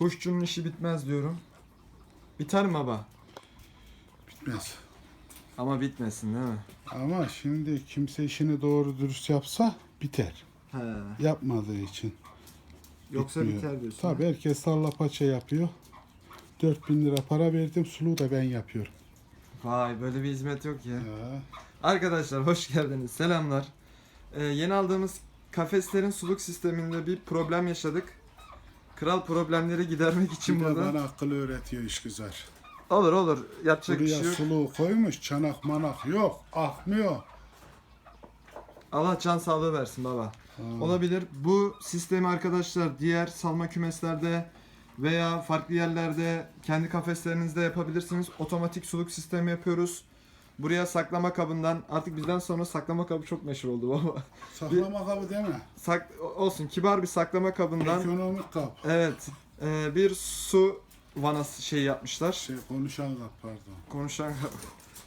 Kuşçunun işi bitmez diyorum. Biter mi baba? Bitmez. Ama bitmesin değil mi? Ama şimdi kimse işini doğru dürüst yapsa biter. He. Yapmadığı için. Yoksa bitmiyor. biter diyorsun. Tabii herkes salla paça yapıyor. 4000 lira para verdim suluğu da ben yapıyorum. Vay böyle bir hizmet yok ya. Ya. Arkadaşlar hoş geldiniz. Selamlar. Ee, yeni aldığımız kafeslerin suluk sisteminde bir problem yaşadık. Kral problemleri gidermek için Bir de burada. bana akıl öğretiyor işgüzar. Olur olur. Yapacak bir Buraya şey yok. suluğu koymuş çanak manak yok. Akmıyor. Allah can sağlığı versin baba. Olabilir. Bu sistemi arkadaşlar diğer salma kümeslerde veya farklı yerlerde kendi kafeslerinizde yapabilirsiniz. Otomatik suluk sistemi yapıyoruz. Buraya saklama kabından artık bizden sonra saklama kabı çok meşhur oldu baba. Saklama kabı deme. Sak olsun kibar bir saklama kabından Ekonomik kap. evet e, bir su vanası şey yapmışlar. Şey konuşan kap pardon. Konuşan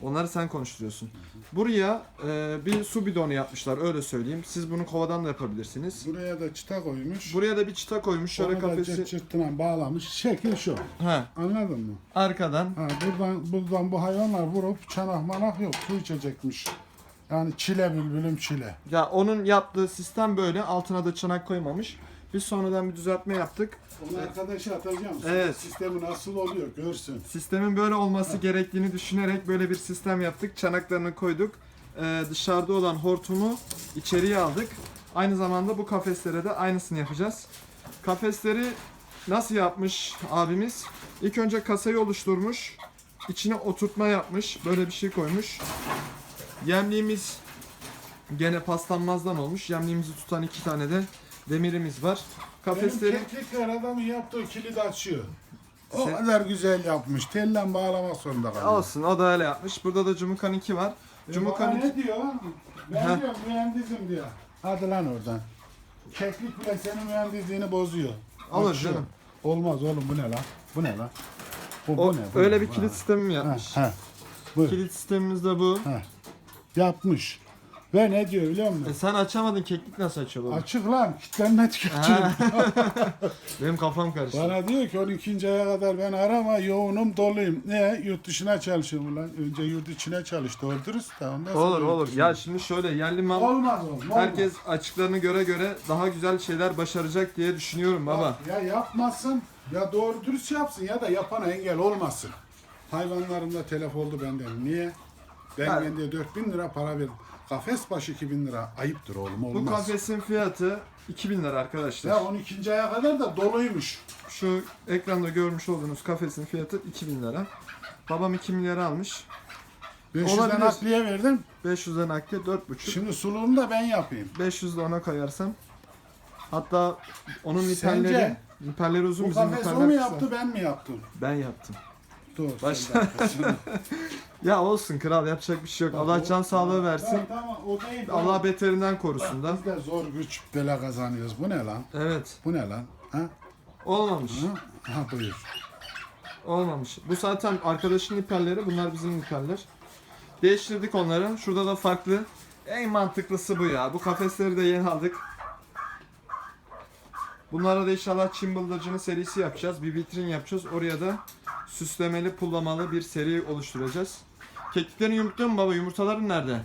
onları sen konuşturuyorsun. Buraya e, bir su bidonu yapmışlar öyle söyleyeyim. Siz bunu kovadan da yapabilirsiniz. Buraya da çıta koymuş. Buraya da bir çıta koymuş. Şöyle Onu da kafesi cırt cırtına bağlamış. Şekil şu. ha Anladın mı? arkadan Ha, buradan buradan bu hayvanlar vurup çanak manak yok. Su içecekmiş. Yani çile bülbülüm çile. ya onun yaptığı sistem böyle altına da çanak koymamış. Biz sonradan bir düzeltme yaptık. Onu arkadaşa atacağım. Evet. Sistemi nasıl oluyor görsün. Sistemin böyle olması gerektiğini düşünerek böyle bir sistem yaptık. Çanaklarını koyduk. Ee, dışarıda olan hortumu içeriye aldık. Aynı zamanda bu kafeslere de aynısını yapacağız. Kafesleri nasıl yapmış abimiz? İlk önce kasayı oluşturmuş. İçine oturtma yapmış. Böyle bir şey koymuş. Yemliğimiz gene paslanmazdan olmuş. Yemliğimizi tutan iki tane de demirimiz var. Kafesleri Benim keklikler adamın yaptığı kilidi açıyor. O Sen- kadar güzel yapmış. Tellen bağlamak zorunda kalıyor. olsun o da öyle yapmış. Burada da Cumukan 2 var. E, Cumukan bana 2 ne diyor? Ben Ha. diyorum mühendisim diyor. Hadi lan oradan. Keklik bile senin mühendisliğini bozuyor. Olur Açıyor. canım. Olmaz oğlum bu ne lan? Bu ne lan? Bu, O, bu ne? Bu öyle ne? bir kilit sistemi mi Ha, yapmış? ha. Buyur. Kilit sistemimiz de bu. Ha. Yapmış. Ve ne diyor biliyor E musun? sen açamadın keklik nasıl açıyor baba? Açık lan. Tüketiyor. Ha. Benim kafam karıştı. Bana diyor ki 12. aya kadar ben arama yoğunum doluyum. Ne? Yurt dışına çalışıyorum lan. Önce yurt içine çalış. Doğru dürüst de ondan sonra Olur yurt olur. dışına. Ya şimdi şöyle yerli mal Olmaz oğlum. olmaz. herkes açıklarını göre göre daha güzel şeyler başaracak diye düşünüyorum baba. Ya yapmasın ya doğru dürüst yapsın ya da yapana engel olmasın. Hayvanlarımda telef oldu benden. Niye? Ben Ha. kendine 4000 lira para verdim. Kafes başı 2000 lira. Ayıptır oğlum Bu olmaz. kafesin fiyatı 2000 lira arkadaşlar. Ya 12. aya kadar da doluymuş. Şu ekranda görmüş olduğunuz kafesin fiyatı 2000 lira. Babam 2 milyara almış. 500'den Olabilir. nakliye verdim. 500'den nakliye 4,5. Şimdi suluğunu da ben yapayım. 500 de ona koyarsam. Hatta onun Sence? niperleri, niperleri uzun Bu bizim kafes o niperler mu kısa. yaptı ben mi yaptım? Ben yaptım. Dur. Baş- sen de haklısın. Ya olsun kral yapacak bir şey yok. Allah can sağlığı versin. Tamam, tamam o değil. Allah beterinden korusun da. Biz de zor güç bela kazanıyoruz. Bu ne lan? Evet. Bu ne lan? Ha? Olmamış. Ha, ha buyur. Olmamış. Bu zaten arkadaşın niperleri. Bunlar bizim niperler. Değiştirdik onları. Şurada da farklı. En mantıklısı bu ya. Bu kafesleri de yeni aldık. Bunlara da inşallah Çin bıldırcını serisi yapacağız. Bir vitrin yapacağız. Oraya da süslemeli, pullamalı bir seri oluşturacağız. Kekliklerini yumurtluyor mu baba? Yumurtaların nerede?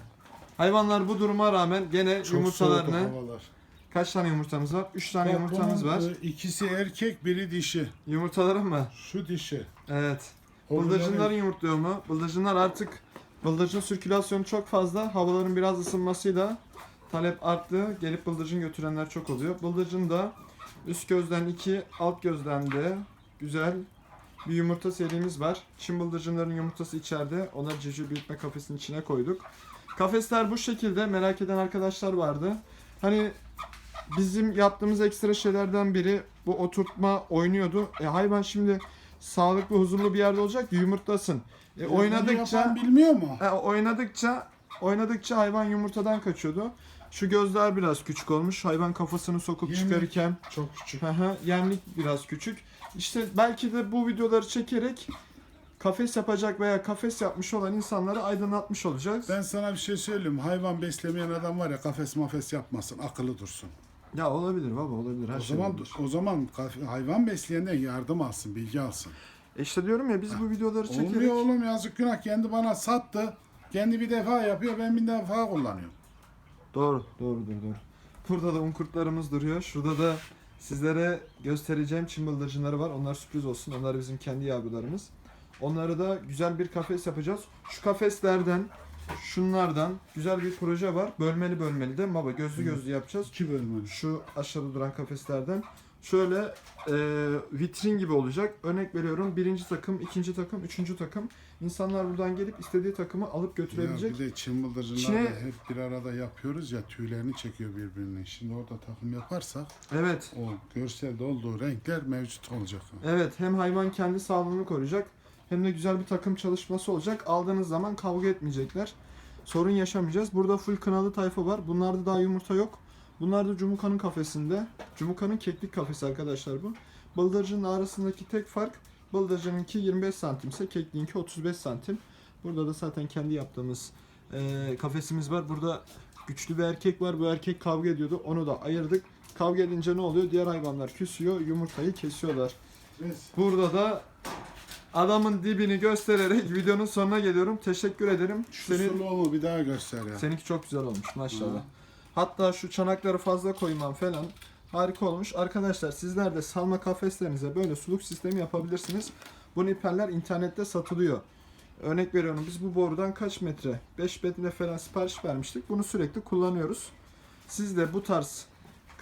Hayvanlar bu duruma rağmen gene Çok yumurtalarını... soğuk havalar. Kaç tane yumurtamız var? 3 tane yumurtamız bunun, var. e, İkisi erkek, biri dişi. Yumurtaların mı? Şu dişi. Evet. O Bıldırcınların yumurtluyor mu? Bıldırcınlar artık bıldırcın sirkülasyonu çok fazla. Havaların biraz ısınmasıyla talep arttı. Gelip bıldırcın götürenler çok oluyor. Bıldırcın da üst gözden 2, alt gözden de güzel bir yumurta serimiz var. Çin bıldırcınların yumurtası içeride. Onları civciv büyütme kafesinin içine koyduk. Kafesler bu şekilde. Merak eden arkadaşlar vardı. Hani bizim yaptığımız ekstra şeylerden biri bu oturtma oynuyordu. E hayvan şimdi sağlıklı, huzurlu bir yerde olacak ki yumurtlasın. E, oynadıkça yapan bilmiyor mu? e, oynadıkça oynadıkça hayvan yumurtadan kaçıyordu. Şu gözler biraz küçük olmuş. Hayvan kafasını sokup Yemlik. çıkarırken Çok küçük. Hı hı, yemlik biraz küçük. İşte belki de bu videoları çekerek kafes yapacak veya kafes yapmış olan insanları aydınlatmış olacağız. Ben sana bir şey söyleyeyim. Hayvan beslemeyen adam var ya kafes mafes yapmasın. Akıllı dursun. Ya olabilir baba olabilir her O şey zaman olabilir. o zaman hayvan besleyenden yardım alsın, bilgi alsın. E işte diyorum ya biz bu videoları çekerek Olmuyor oğlum yazık günah kendi bana sattı. Kendi bir defa yapıyor ben bir defa kullanıyorum. Doğru, doğrudur, doğru. Burada da un kurtlarımız duruyor. Şurada da sizlere göstereceğim çim bıldırcınları var. Onlar sürpriz olsun. Onlar bizim kendi yavrularımız. Onları da güzel bir kafes yapacağız. Şu kafeslerden, şunlardan güzel bir proje var. Bölmeli bölmeli de baba gözlü gözlü yapacağız. İki bölümü. Şu aşağıda duran kafeslerden. Şöyle e, vitrin gibi olacak. Örnek veriyorum birinci takım, ikinci takım, üçüncü takım. İnsanlar buradan gelip istediği takımı alıp Ya götürebilecek. bir de bıldırcınlarla İçine- hep bir arada yapıyoruz ya tüylerini çekiyor birbirine. Şimdi orada takım yaparsak Evet. o görselde olduğu renkler mevcut olacak. Evet hem hayvan kendi sağlığını koruyacak hem de güzel bir takım çalışması olacak. Aldığınız zaman kavga etmeyecekler. Sorun yaşamayacağız. Burada full kınalı tayfa var. Bunlarda daha yumurta yok. Bunlar da Cumuka'nın kafesinde. Cumuka'nın keklik kafesi arkadaşlar bu. Bıldırcının arasındaki tek fark bıldırcınınki 25 santimse kekliğinki 35 santim. Burada da zaten kendi yaptığımız eee, kafesimiz var. Burada güçlü bir erkek var. Bu erkek kavga ediyordu. Onu da ayırdık. Kavga edince ne oluyor? Diğer hayvanlar küsüyor. Yumurtayı kesiyorlar. Biz Burada da adamın dibini göstererek videonun sonuna geliyorum. Teşekkür ederim. şu Senin, suluğumu bir daha göster ya. seninki çok güzel olmuş maşallah. Hı. Hatta şu çanakları fazla koymam falan harika olmuş. Arkadaşlar sizler de salma kafeslerinize böyle suluk sistemi yapabilirsiniz. Bu nipeller internette satılıyor. Örnek veriyorum biz bu borudan kaç metre? 5 metre falan sipariş vermiştik. Bunu sürekli kullanıyoruz. Siz de bu tarz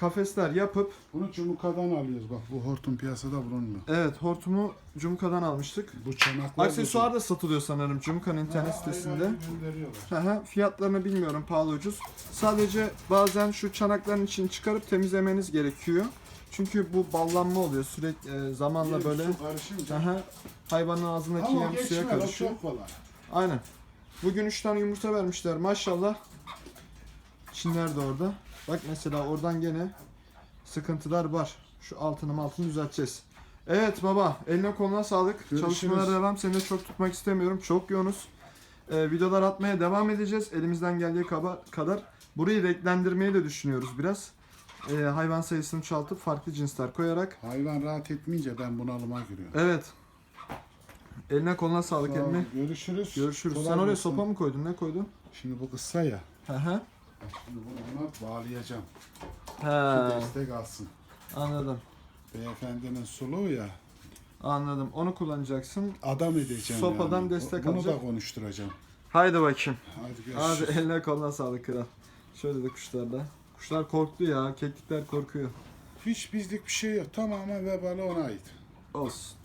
kafesler yapıp Bunu Cumuka'dan alıyoruz bak bu hortum piyasada bulunmuyor. evet hortumu Cumka'dan almıştık. Bu çanaklar Aksesuar da satılıyor sanırım Cumka'nın internet sitesinde. gönderiyorlar. Hı hı, Fiyatlarını bilmiyorum pahalı ucuz. Sadece bazen şu çanakların içini çıkarıp temizlemeniz gerekiyor. Çünkü bu ballanma oluyor sürekli e, zamanla böyle su karışınca. hı hı, hayvanın ağzındaki Ama yem suya karışıyor. çok kolay. Aynen. Bugün 3 tane yumurta vermişler maşallah. Çinler de orada. Bak mesela oradan gene sıkıntılar var. Şu altını altını düzelteceğiz. Evet baba eline koluna sağlık. Görüşürüz. Çalışmalara devam. Seni de çok tutmak istemiyorum. Çok yoğunuz. Ee, videolar atmaya devam edeceğiz. Elimizden geldiği kadar. Burayı renklendirmeyi de düşünüyoruz biraz. Ee, hayvan sayısını çoğaltıp farklı cinsler koyarak. Hayvan rahat etmeyince ben bunalıma giriyorum. Evet. Eline koluna sağlık Sağ ol. Görüşürüz. Görüşürüz. Kolay Sen oraya gelsin. sopa mı koydun? Ne koydun? Şimdi bu kısa ya. Hı hı. Bak Şimdi bunu ona bağlayacağım. Şu He, destek alsın. anladım. Beyefendinin suluğu ya. Anladım. Onu kullanacaksın. Adam edeceğim Sopadan yani. destek Bunu alacak. da konuşturacağım. Haydi bakayım. Hadi görüşürüz. eline koluna sağlık kral. Şöyle de kuşlarda. Kuşlar korktu ya. Keklikler korkuyor. Hiç bizlik bir şey yok. Tamamen vebali ona ait. Olsun.